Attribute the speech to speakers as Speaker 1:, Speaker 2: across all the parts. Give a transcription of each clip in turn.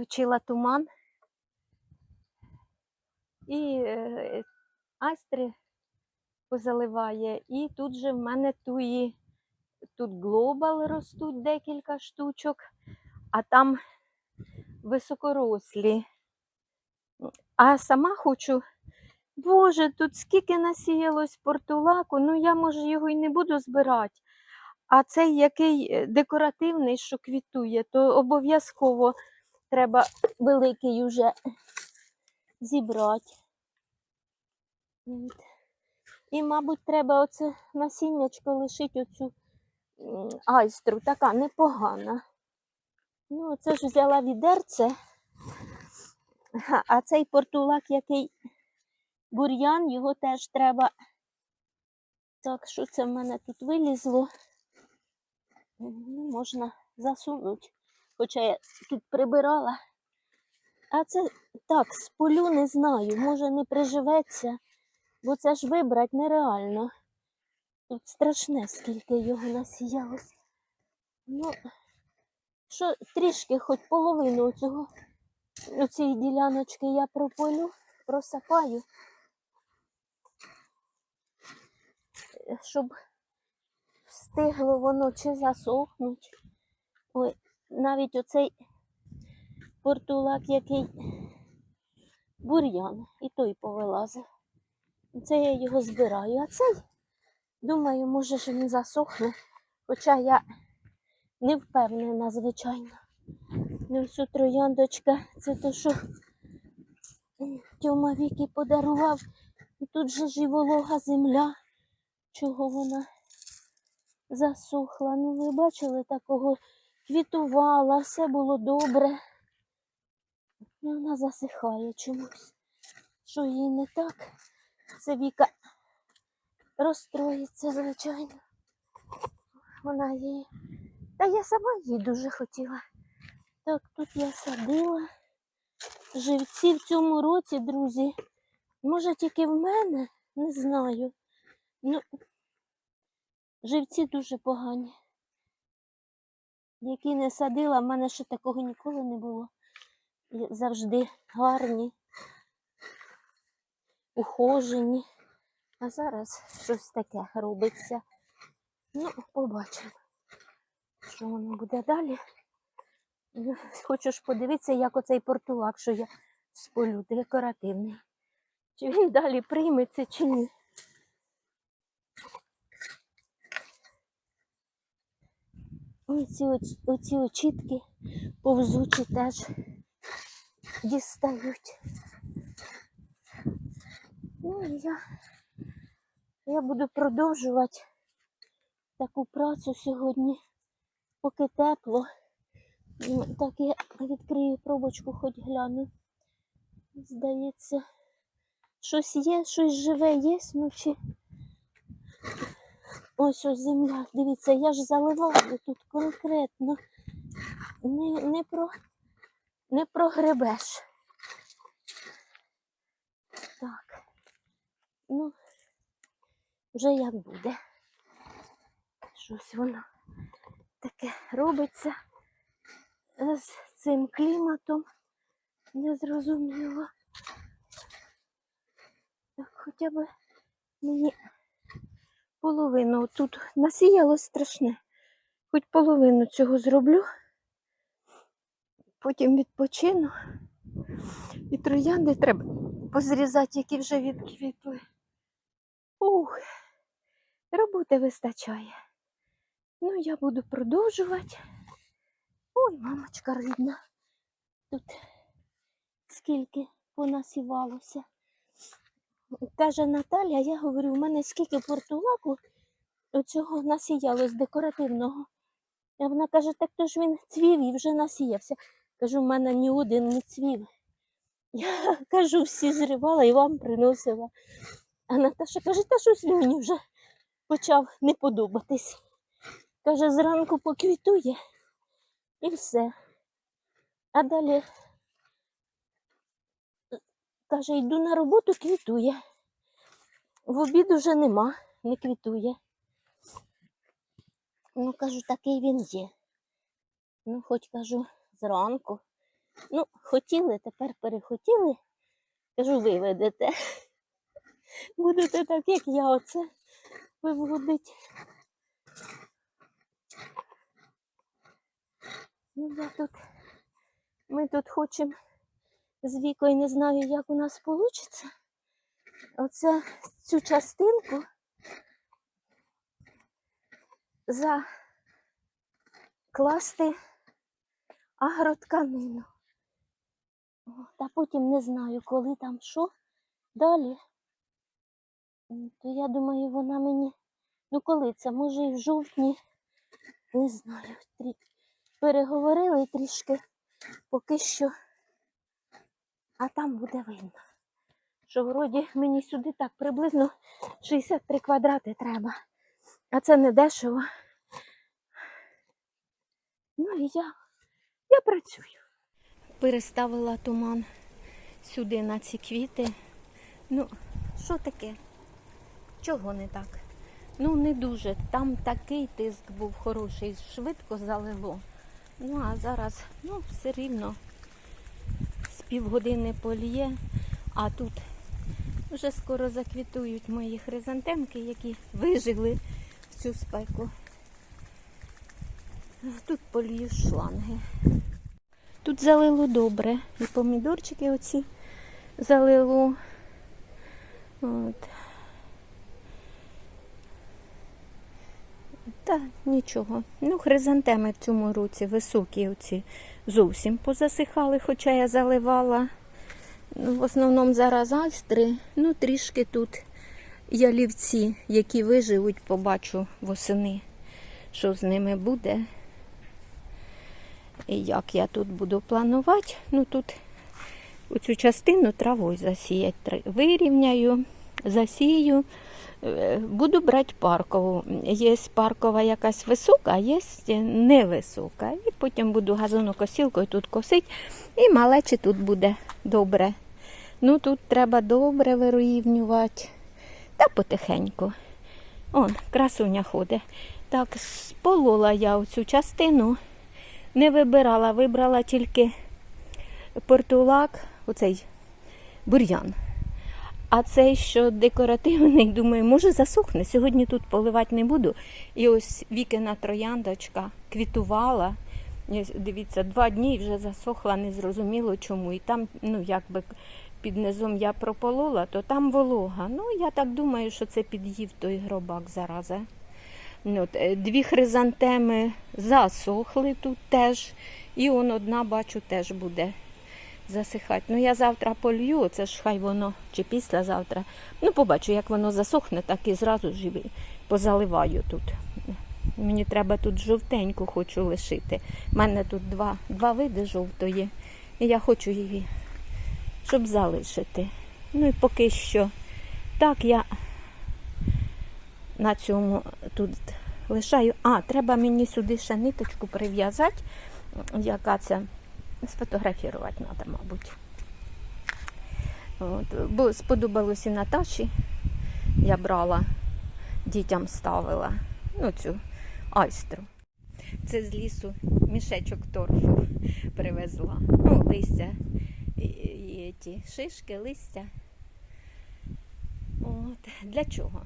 Speaker 1: включила туман. І е, айстри позаливає. І тут же в мене туї, тут глобал ростуть декілька штучок, а там високорослі. А сама хочу. Боже, тут скільки насіялось портулаку, ну я може його й не буду збирати. А цей який е, декоративний, що квітує, то обов'язково треба великий уже зібрати. І, мабуть, треба оце насіннячко лишити оцю айстру, така непогана. Ну, це ж взяла відерце. А цей портулак, який бур'ян, його теж треба. Так, що це в мене тут вилізло? Ну, можна засунути. Хоча я тут прибирала. А це так, з полю не знаю, може не приживеться, бо це ж вибрати нереально. Тут страшне, скільки його насіялось. Ну, що трішки, хоч половину цього, цієї діляночки я прополю, просапаю, щоб встигло воно чи засохнуть. Ой, навіть оцей портулак, який бур'ян, і той повилазив. Це я його збираю. А цей, думаю, може, що він засохне. Хоча я не впевнена, звичайно. Ну, що трояндочка, це то, що Тьома Віки подарував. І тут же ж земля. Чого вона засохла? Ну, ви бачили, такого квітувала, все було добре. Ну, вона засихає чомусь. Що їй не так? Це Віка розстроїться, звичайно. Вона її. Та я сама її дуже хотіла. Так, тут я садила. Живці в цьому році, друзі. Може тільки в мене, не знаю. Ну, живці дуже погані. Які не садила, в мене ще такого ніколи не було. І Завжди гарні, ухожені. А зараз щось таке робиться. Ну, побачимо, що воно буде далі. Хочу подивитися, як оцей портулак, що я сполю, декоративний. Чи він далі прийметься, чи ні. Оці, оці, очітки повзучі теж дістають. Ну, і я, я буду продовжувати таку працю сьогодні, поки тепло. Так я відкрию пробочку, хоч гляну. Здається, щось є, щось живе є, чи. Ось ось земля. Дивіться, я ж заливаю тут конкретно. Не, не, про, не прогребеш. Так. Ну, вже як буде. Щось воно таке робиться з цим кліматом. Незрозуміло. Так, хоча б мені половину тут насіялось страшне. Хоч половину цього зроблю, потім відпочину. І троянди треба позрізати, які вже відквітли. Ух, роботи вистачає. Ну, я буду продовжувати. Ой, мамочка рідна. Тут скільки понасівалося. Каже Наталя, я говорю, у мене скільки портулаку оцього насіялось декоративного. А вона каже, так то ж він цвів і вже насіявся. Кажу, в мене ні один не цвів. Я кажу, всі зривала і вам приносила. А Наташа каже, та щось він мені вже почав не подобатись. Каже, зранку поквітує і все. А далі каже, йду на роботу, квітує. В обід уже нема, не квітує. Ну, кажу, такий він є. Ну, хоч кажу, зранку Ну, хотіли, тепер перехотіли. Кажу, виведете. Будете так, як я оце виводить. Ну, я тут, ми тут хочемо з вікою, не знаю, як у нас вийде. Оце цю частинку закласти агротканину. Та потім не знаю, коли там що далі. То я думаю, вона мені. Ну коли це? Може і в жовтні. Не знаю. Трі... Переговорили трішки поки що. А там буде видно. Що вроді мені сюди так приблизно 63 квадрати треба. А це не дешево. Ну і я, я працюю. Переставила туман сюди на ці квіти. Ну, що таке? Чого не так? Ну, не дуже. Там такий тиск був хороший, швидко залило. Ну, а зараз, ну, все рівно півгодини поліє, а тут вже скоро заквітують мої хризантемки, які вижили в цю спеку. Тут полію шланги. Тут залило добре. І помідорчики оці залило. От. Та нічого. Ну, хризантеми в цьому році високі оці зовсім позасихали, хоча я заливала. Ну, в основному зараз айстри. Ну, трішки тут ялівці, які виживуть, побачу восени, що з ними буде. І як я тут буду планувати, ну тут оцю частину травою засіяти. Вирівняю, засію. Буду брати паркову. Є паркова якась висока, є невисока. І потім буду газонокосілкою тут косити. І малечі тут буде добре. Ну тут треба добре вирівнювати. Та потихеньку. Он, красуня ходить. Так, сполола я оцю частину не вибирала, вибрала тільки портулак, оцей бур'ян. А цей, що декоративний, думаю, може засохне. Сьогодні тут поливати не буду. І ось вікина трояндочка квітувала. Дивіться, два дні і вже засохла, незрозуміло чому. І там, ну, якби під низом я прополола, то там волога. Ну, я так думаю, що це під'їв той гробак зараза. Ну, От, е, дві хризантеми засохли тут теж. І он одна, бачу, теж буде засихати. Ну, я завтра полью, це ж хай воно, чи післязавтра. Ну, побачу, як воно засохне, так і зразу ж позаливаю тут. Мені треба тут жовтеньку хочу лишити. У мене тут два, два види жовтої. І я хочу її, щоб залишити. Ну і поки що. Так я на цьому тут лишаю. А, треба мені сюди ще ниточку прив'язати, яка це сфотографувати треба, мабуть. От, бо сподобалось і Наташі. Я брала, дітям ставила ну, цю айстру. Це з лісу мішечок торфу привезла. Ну, листя і, і, ті шишки, листя. От. Для чого?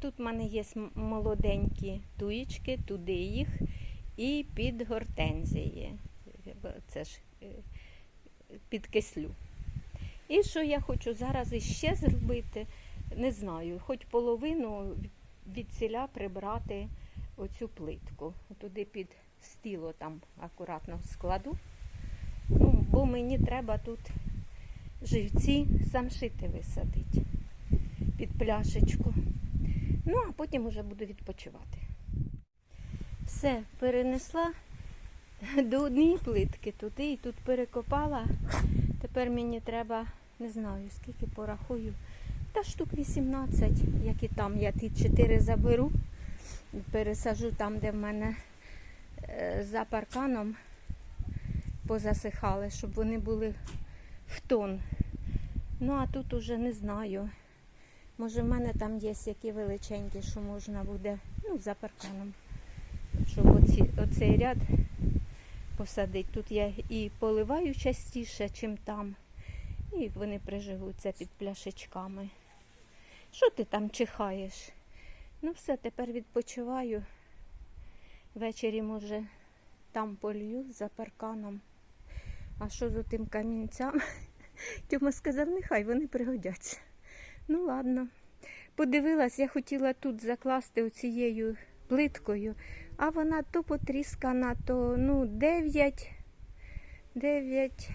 Speaker 1: Тут в мене є молоденькі туєчки, туди їх, і під гортензії. Це ж е, під кислю. І що я хочу зараз іще зробити, не знаю, хоч половину від ціля прибрати оцю плитку. Туди під стіло там акуратно складу. Ну, бо мені треба тут живці самшити висадити під пляшечку. Ну, а потім вже буду відпочивати. Все, перенесла до однієї плитки туди і тут перекопала. Тепер мені треба, не знаю, скільки порахую. Та штук 18, як і там. Я ті 4 заберу, пересажу там, де в мене е, за парканом позасихали, щоб вони були в тон. Ну, а тут уже не знаю. Може, в мене там є які величенькі, що можна буде, ну, за парканом. Щоб оці, оцей ряд посадити. Тут я і поливаю частіше, чим там. І вони приживуться під пляшечками. Що ти там чихаєш? Ну все, тепер відпочиваю. Ввечері, може, там полью за парканом. А що з тим камінцям? Тьома сказав, нехай вони пригодяться. Ну ладно. Подивилась, я хотіла тут закласти оцією плиткою, а вона то потріскана, то ну, 9, 9,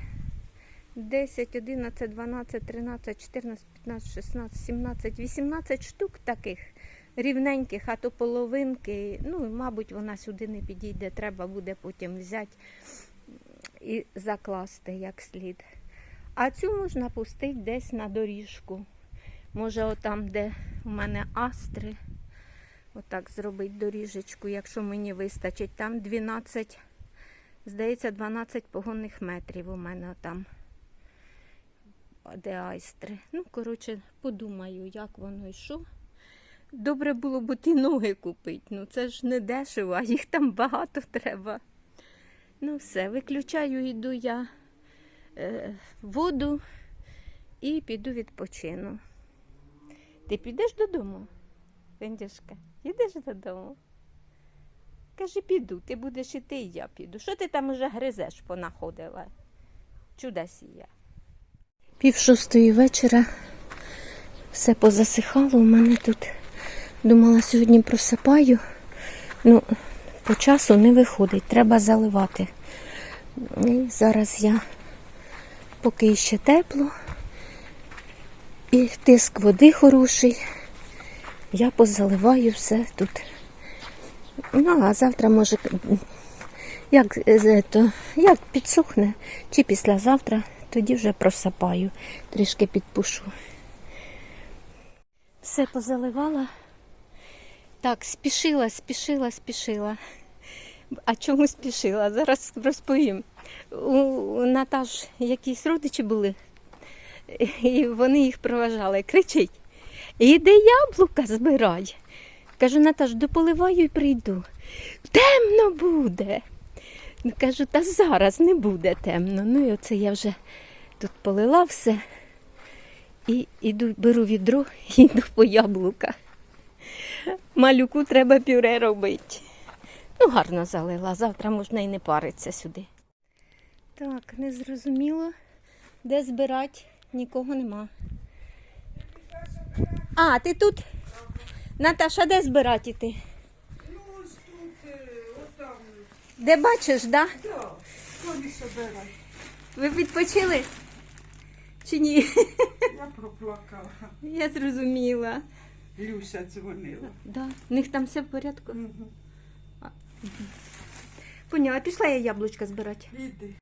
Speaker 1: 10, 11, 12, 13, 14, 15, 16, 17, 18 штук таких рівненьких, а то половинки. Ну, мабуть, вона сюди не підійде. Треба буде потім взяти і закласти як слід. А цю можна пустити десь на доріжку. Може, отам, де у мене астри, отак зробити доріжечку, якщо мені вистачить. Там 12, здається, 12 погонних метрів у мене там, де айстри. Ну, коротше, подумаю, як воно і що. Добре було б ті ноги купити. Ну це ж не дешево, а їх там багато треба. Ну все, виключаю, йду я е, воду і піду відпочину. Ти підеш додому, Вендюшка? Підеш додому? Кажи, піду, ти будеш іти, і я піду. Що ти там уже гризеш понаходила? Чуда сія. Пів шостої вечора все позасихало у мене тут. Думала, сьогодні просипаю. Ну, по часу не виходить, треба заливати. І зараз я, поки ще тепло, і тиск води хороший, я позаливаю все тут. Ну, а завтра може, як, то, як підсохне, чи післязавтра, тоді вже просапаю, трішки підпушу. Все позаливала. Так, спішила, спішила, спішила. А чому спішила? Зараз розповім. У Наташ якісь родичі були, і вони їх проважали. Кричить: іди яблука збирай. Кажу, Наташ, дополиваю і прийду. Темно буде. Ну, Кажу, та зараз не буде темно. Ну і оце я вже тут полила все. І іду, беру відро і йду по яблука. Малюку треба пюре робити. Ну, гарно залила. Завтра можна і не паритися сюди. Так, не зрозуміло, де збирати, нікого нема. А, ти тут? Наташа, де збирати іти?
Speaker 2: Ну, ось тут, е, отам,
Speaker 1: Де бачиш, да?
Speaker 2: да, коні собирай.
Speaker 1: Ви відпочили? Чи ні?
Speaker 2: Я проплакала.
Speaker 1: Я зрозуміла.
Speaker 2: Люся дзвонила.
Speaker 1: Да. В них там все в порядку.
Speaker 2: Мгм.
Speaker 1: Поняла, пішла я яблучка збирати.
Speaker 2: Іди.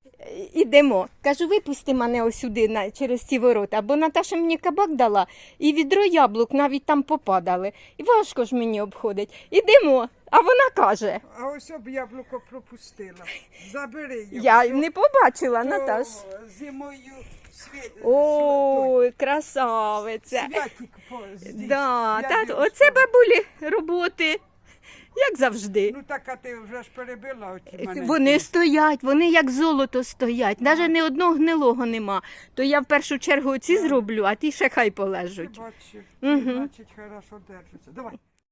Speaker 1: Ідемо. Кажу, випусти мене ось сюди на, через ці ворота, бо Наташа мені кабак дала і відро яблук навіть там попадали. І важко ж мені обходить. Ідемо. А вона каже,
Speaker 2: А ось об яблуко пропустила. Забери його.
Speaker 1: я не побачила,
Speaker 2: то
Speaker 1: Наташ.
Speaker 2: Зимою світ.
Speaker 1: Ой, красавиця.
Speaker 2: Святик по здесь.
Speaker 1: Да,
Speaker 2: Я
Speaker 1: та, оце бабулі роботи, як завжди.
Speaker 2: Ну так, а ти вже ж перебила оці мене.
Speaker 1: Вони стоять, вони як золото стоять. Навіть ні одного гнилого нема. То я в першу чергу ці зроблю, а ті ще хай
Speaker 2: Ти
Speaker 1: полежуть.
Speaker 2: бачиш,
Speaker 1: Мгм.
Speaker 2: значить, хорошо держиться. Давай.